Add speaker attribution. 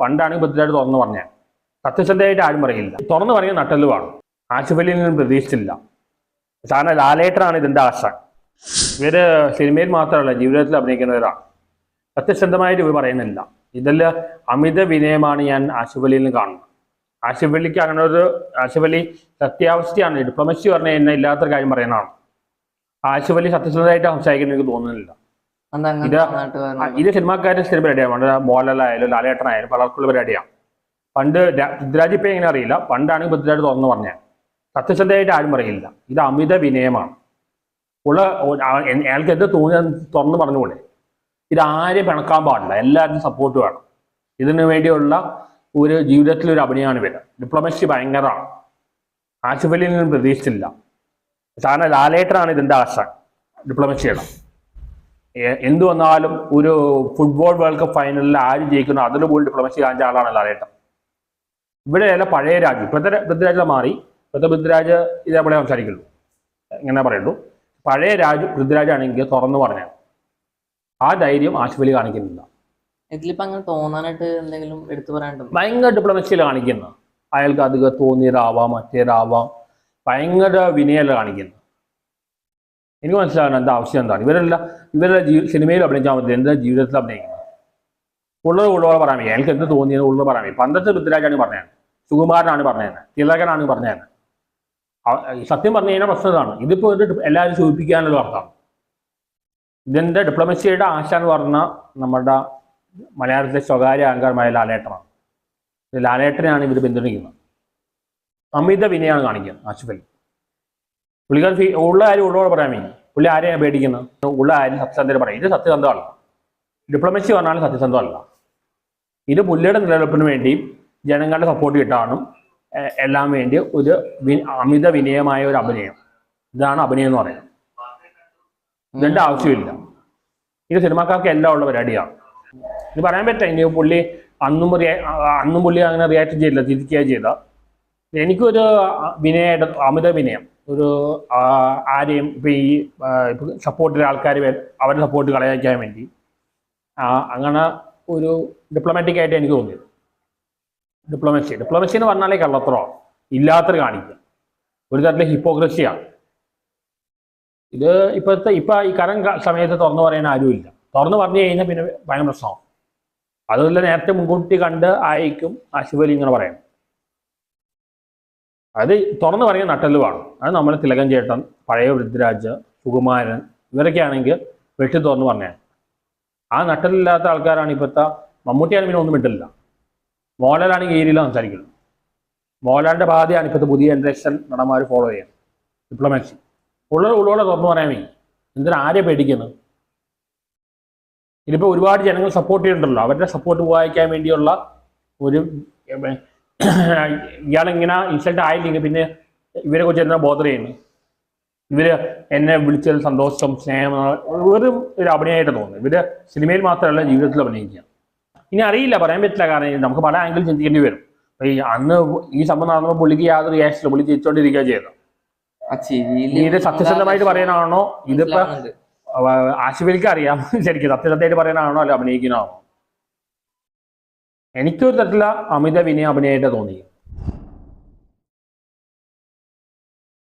Speaker 1: പണ്ടാണെങ്കിൽ പൃഥ്വിരാജ് തുറന്നു പറഞ്ഞത് സത്യസന്ധമായിട്ട് ആരും പറയില്ല. തുറന്നു പറഞ്ഞ നട്ടലുവാണ് ആശുപത്രിയിൽ നിന്നും പ്രതീക്ഷിച്ചില്ല. സാധാരണ ലാലേട്ടനാണ് ഇതിന്റെ ആശ ഇവർ സിനിമയിൽ മാത്രമല്ല ജീവിതത്തിൽ അഭിനയിക്കുന്നവരാണ്. സത്യസന്ധമായിട്ട് ഇവർ പറയുന്നില്ല. ഇതിൽ അമിത വിനയമാണ് ഞാൻ ആശുപത്രിയിൽ നിന്ന് കാണുന്നത്. ആശുപത്രിക്ക് അങ്ങനെ ഒരു ആശുപത്രി സത്യാവസ്ഥയാണ്. ഡിപ്ലോമസി പറഞ്ഞ എന്നെ ഇല്ലാത്തൊരു കാര്യം പറയുന്നതാണ്. ആശുപത്രി സത്യസന്ധമായിട്ട് സംസാരിക്കുന്ന എനിക്ക് തോന്നുന്നില്ല. ഇത്? ഇത് സിനിമാക്കാരുടെ സ്ഥിരം പരിപാടിയാണ് പണ്ട് മോഹൻലാലായാലും ലാലേട്ടനായാലും പലർക്കുള്ള പരിപാടിയാണ് പണ്ട് പൃഥ്വിരാജ് ഇപ്പം എങ്ങനെ അറിയില്ല? പണ്ടാണെങ്കിൽ പൃഥ്വിരാജ് തുറന്നു പറഞ്ഞത് സത്യസന്ധമായിട്ട് ആരും അറിയില്ല. ഇത് അമിത വിനയമാണ്. ഉള്ള അയാൾക്ക് എന്ത് തോന്നിയ തുറന്നു പറഞ്ഞുകൂടെ ഇത് ആരും പിണക്കാൻ പാടില്ല. എല്ലാവരും സപ്പോർട്ട് വേണം. ഇതിനു വേണ്ടിയുള്ള ഒരു ജീവിതത്തിൽ ഒരു അഭിനയമാണ് ഇവർ. ഡിപ്ലോമസി ഭയങ്കരമാണ്. ആശുപത്രിയിൽ നിന്നും പ്രതീക്ഷിച്ചില്ല. സാധാരണ ലാലേട്ടനാണ് ഇതിന്റെ ആശ ഡിപ്ലോമസിയുടെ എന്ത് വന്നാലും ഒരു ഫുട്ബോൾ വേൾഡ് കപ്പ് ഫൈനലിൽ ആര് ജയിക്കുന്നു അതിൽ പോലും ഡിപ്ലോമസി കാണിച്ച ആളാണല്ലോ അറിയട്ടെ ഇവിടെ അല്ല പഴയ രാജ്യം ഇപ്പോഴത്തെ പൃഥ്വിരാജ മാറി. ഇപ്പോഴത്തെ പൃഥ്വിരാജ് ഇതേപോലെ സംസാരിക്കുള്ളൂ. ഇങ്ങനെ പറയുള്ളൂ. പഴയ രാജ് പൃഥ്വിരാജാണെങ്കിൽ തുറന്നു പറഞ്ഞ ആ ധൈര്യം ആശുപത്രി കാണിക്കുന്നില്ല.
Speaker 2: ഇതിലിപ്പോ അങ്ങനെ തോന്നാനായിട്ട് എന്തെങ്കിലും എടുത്തു പറയാനുണ്ടോ?
Speaker 1: ഭയങ്കര ഡിപ്ലോമസിയിൽ കാണിക്കുന്നു. അയാൾക്ക് അധികം തോന്നിയതാവാം മറ്റേതാവാം. ഭയങ്കര വിനയല്ല കാണിക്കുന്നത് എനിക്ക് മനസ്സിലാകണം എന്താ ആവശ്യം എന്താണ്? ഇവരെല്ലാം ഇവരുടെ ജീ സിനിമയിൽ അഭിനയിച്ചാൽ മതി എന്താ ജീവിതത്തിൽ അഭിനയിക്കുന്നത്? ഉള്ളത് ഉള്ളവരെ പറയാൻ വയ്യ. എനിക്ക് എന്ത് തോന്നിയത് ഉള്ളത് പറയാൻ വയ്യ. പണ്ടത്തെ പൃഥ്വിരാജാണ് പറഞ്ഞത്. സുകുമാരനാണ് പറഞ്ഞത്. തിലകനാണ് പറഞ്ഞത്. സത്യം പറഞ്ഞു കഴിഞ്ഞാൽ പ്രശ്നം ഇതാണ്. ഇതിപ്പോൾ ഇത് എല്ലാവരും സൂചിപ്പിക്കാനുള്ള അർത്ഥമാണ് ഇതിന്റെ ഡിപ്ലോമസിയുടെ ആശ എന്ന് പറഞ്ഞ നമ്മുടെ മലയാളത്തിലെ സ്വകാര്യ അഹങ്കാരമായ ലാലേട്ടനാണ്. ലാലേട്ടനെയാണ് ഇവർ പിന്തുണയ്ക്കുന്നത്. അമിത വിനയാണ് കാണിക്കുന്നത് ആശുപത്രി പുള്ളിക്കാർ ഫീ ഉള്ള കാര്യം ഉള്ളവരെ വേണ്ടി പുള്ളി ആരെയാണ് പേടിക്കുന്നത്? ഉള്ള കാര്യം സത്യസന്ധത പറയും. ഇത് സത്യസന്ധമല്ല ഡിപ്ലോമസി പറഞ്ഞാലും സത്യസന്ധമല്ല ഇത് പുള്ളിയുടെ നിലനിൽപ്പിന് വേണ്ടിയും ജനങ്ങളുടെ സപ്പോർട്ട് കിട്ടാനും എല്ലാം വേണ്ടി ഒരു അമിത വിനയമായ ഒരു അഭിനയം. ഇതാണ് അഭിനയം എന്ന് പറയുന്നത്. ഇതിന്റെ ആവശ്യമില്ല. ഇത് സിനിമാക്കാർക്ക് എല്ലാം ഉള്ള പരിപാടിയാണ്. ഇത് പറയാൻ പറ്റില്ല. ഇനി പുള്ളി അന്നും അന്നും പുള്ളി അങ്ങനെ റിയാക്ട് ചെയ്തില്ല തിരിക്കുകയാണ് ചെയ്ത എനിക്കൊരു വിനയായിട്ട് അമിത വിനയം. ഒരു ആ, ആരെയും ഇപ്പം ഈ സപ്പോർട്ടിലെ ആൾക്കാർ അവരുടെ സപ്പോർട്ട് കളയാക്കാൻ വേണ്ടി അങ്ങനെ ഒരു ഡിപ്ലോമാറ്റിക് ആയിട്ട് എനിക്ക് തോന്നിയത്. ഡിപ്ലോമസി ഡിപ്ലോമസി എന്ന് പറഞ്ഞാലേ കള്ളത്തരമാണ് ഇല്ലാത്തൊരു കാണിക്കുക. ഒരു തരത്തിലെ ഹിപ്പോക്രസിയാണ് ഇത് ഇപ്പോഴത്തെ ഇപ്പം ഈ കരം സമയത്ത് തുറന്നു പറയാൻ ആരുമില്ല. തുറന്നു പറഞ്ഞു കഴിഞ്ഞാൽ പിന്നെ ഭയങ്കര പ്രശ്നമാണ് അതുപോലെ നേരത്തെ മുൻകൂട്ടി കണ്ട് ആയിരിക്കും ആശുപത്രി ഇങ്ങനെ പറയണം അത് തുറന്നു പറയുന്ന നട്ടലുവാണ് അത് നമ്മൾ തിലകൻ ചേട്ടൻ പഴയ വൃദ്ധരാജ് സുകുമാരൻ ഇവരൊക്കെ ആണെങ്കിൽ വെട്ടി തുറന്നു പറഞ്ഞ. ആ നട്ടലില്ലാത്ത ആൾക്കാരാണ് ഇപ്പോഴത്തെ മമ്മൂട്ടിയാണ് പിന്നെ ഒന്നും വിട്ടില്ല മോഹൻലാലാണെങ്കിൽ ഏരിയയിൽ സംസാരിക്കുന്നത്. മോഹൻലാലിന്റെ ബാധയാണ് ഇപ്പോഴത്തെ പുതിയ ജനറേഷൻ നടന്മാർ ഫോളോ ചെയ്യാൻ ഡിപ്ലോമാസി ഉള്ള ഉള്ളോടെ തുറന്നു വേണ്ടി എന്തിനാ ആരെ പേടിക്കുന്നത്? ഇതിപ്പോൾ ഒരുപാട് ജനങ്ങൾ സപ്പോർട്ട് ചെയ്യുന്നുണ്ടല്ലോ അവരുടെ സപ്പോർട്ട് വായിക്കാൻ വേണ്ടിയുള്ള ഒരു ഇയാളിങ്ങനെ ഇൻസൾട്ട് ആയില്ലെങ്കിൽ പിന്നെ ഇവരെ കുറിച്ച് എന്താ ബോധർ ചെയ്യുന്നു? ഇവർ എന്നെ വിളിച്ചതിൽ സന്തോഷം സ്നേഹം വെറും ഒരു അഭിനയമായിട്ട് തോന്നുന്നു. ഇവർ സിനിമയിൽ മാത്രമല്ല ജീവിതത്തിൽ അഭിനയിക്കുക. ഇനി അറിയില്ല പറയാൻ പറ്റില്ല കാരണം നമുക്ക് പല ആംഗിൾ ചിന്തിക്കേണ്ടി വരും. ഈ അന്ന് ഈ സംഭവം നടന്നപ്പോൾ പുള്ളിക്ക് യാതൊരു റിയാക്ഷൻ പുള്ളി ചിരിച്ചോണ്ടിരിക്കുക ചെയ്തു ഇത് സത്യസന്ധമായിട്ട് പറയാനാണോ? ഇതിപ്പോ ആശുപത്രിക്ക് അറിയാം. ശരിക്കും സത്യസന്ധമായിട്ട് പറയാനാണോ? അല്ല അഭിനയിക്കണാണോ എനിക്കൊരു തരത്തിലുള്ള അമിത വിനയ അഭിനയമായിട്ട് തോന്നി.